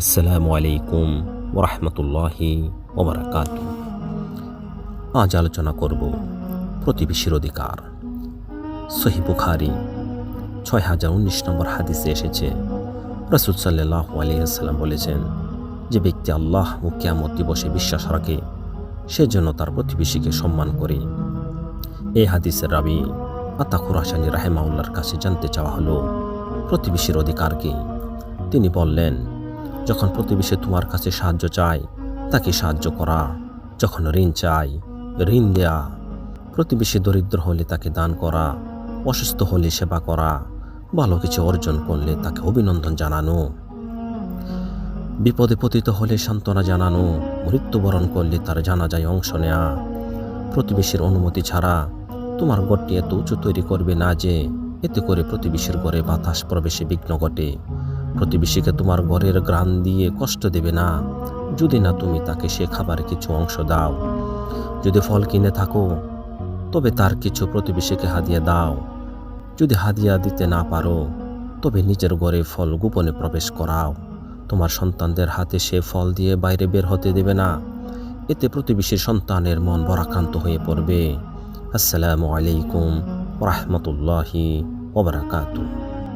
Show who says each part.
Speaker 1: আসসালামু আলাইকুম ওরহমতুল্লাহি ওবরাকাত। আজ আলোচনা করব প্রতিবেশীর অধিকার। সহি বুখারি ছয় হাজার উনিশ নম্বর হাদিসে এসেছে, রসুল সাল্লাহ আলিয়াল্লাম বলেছেন, যে ব্যক্তি আল্লাহ ও কিয়ামত দিবসে বিশ্বাস রাখে সেজন্য তার প্রতিবেশীকে সম্মান করে। এই হাদিসের রাবি আতাকুর হাসানি রাহেমাউল্লার কাছে জানতে চাওয়া হলো, প্রতিবেশীর অধিকার কি তিনি বললেন যখন প্রতিবেশী তোমার কাছে সাহায্য চায়, তাকে সাহায্য করা। যখন ঋণ চায়, ঋণ দেয়া। প্রতিবেশী দরিদ্র হলে তাকে দান করা, অসুস্থ হলে সেবা করা, ভালো কিছু অর্জন করলে তাকে অভিনন্দন জানানো। বিপদে পতিত হলে সান্ত্বনা জানানো, মৃত্যুবরণ করলে তার জানাজায় অংশ নেয়া। প্রতিবেশীর অনুমতি ছাড়া তোমার ঘরটি এত উঁচু তৈরি করবে না যে, এতে করে প্রতিবেশীর ঘরে বাতাস প্রবেশে বিঘ্ন ঘটে। প্রতিবেশীকে তোমার ঘরের গ্রান দিয়ে কষ্ট দেবে না। যদি না তুমি তাকে সে খাবার কিছু অংশ দাও, যদি ফল কিনে থাকো, তবে তার কিছু প্রতিবেশীকে হাদিয়া দাও। যদি হাদিয়া দিতে না পারো, তবে নিজের ঘরে ফল গোপনে প্রবেশ করাও। তোমার সন্তানদের হাতে সে ফল দিয়ে বাইরে বের হতে দেবে না। এতে প্রতিবেশীর সন্তানের মন বরাক্রান্ত হয়ে পড়বে। আসসালামু আলাইকুম রহমতুল্লাহি ওবরাকাতু